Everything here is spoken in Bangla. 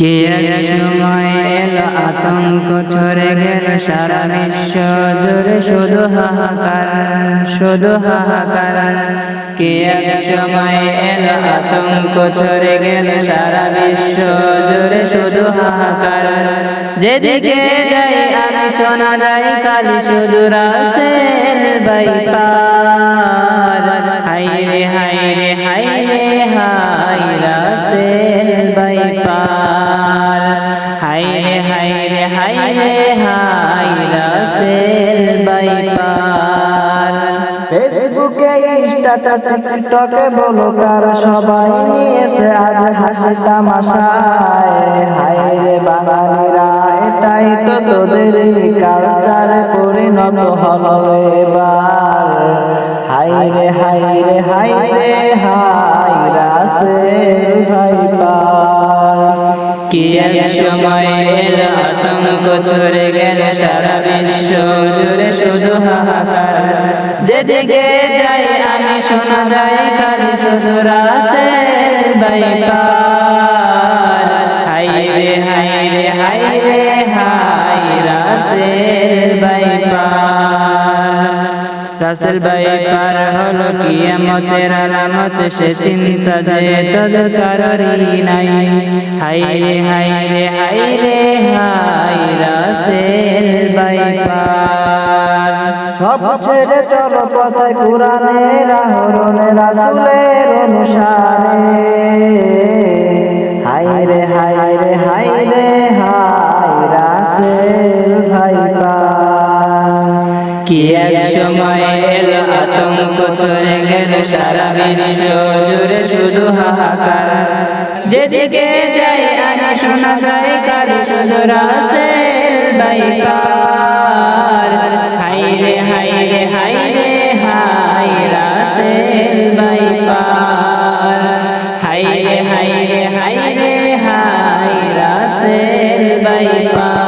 কে এক সময় আতঙ্ক ছড়ে গেল সারা বিশ্ব জুড়ে, শুধু হাহাকার শুধু হাহাকার। কে এক সময় এলো, আতঙ্ক ছড়ে গেল সারা বিশ্ব জুড়ে, শুধু হাহাকার। যেদিকে যাই আমি শোনা যাই কালি শুধু রাসেল বাইপার হাই রে হাই রে হাই ফেসবুকে টিকটকে বলো কার সবাই নিয়েছে আজ হাসি তামাশায়। বাঙালিরা, এটাই তো তোদের কালচার পরিণত হলো এবার। রে হাই রে হাই রে হাই কি এক সময় এলো আতঙ্ক গেল সারা বিশ্ব জুড়ে শুধু হাহাকার। যেদিকে যাই আমি শোনা শুধু বাইপার। হাই রে হাই রে হাই রে হাই রাসেল। রাসেল ভাই পার হলো কিয়ামতের আলামত, সে চিন্তা যে তোদের কারোরই নাই। হাই রে হাই রে হাই রে হাই রাসেল ভাই পার সব ছেড়ে চলো পথে কোরআনের আহরণে রাসূলের অনুসারে। কি এক সময় এলো সারা বিশ্ব। জুড়ে শুধু হাহাকার। যেদিকে যাই হাই রে হাই রে হাই রে হাই বাইপার হাই রে হাই রে হাই রে হাই রাসেল বাইপার।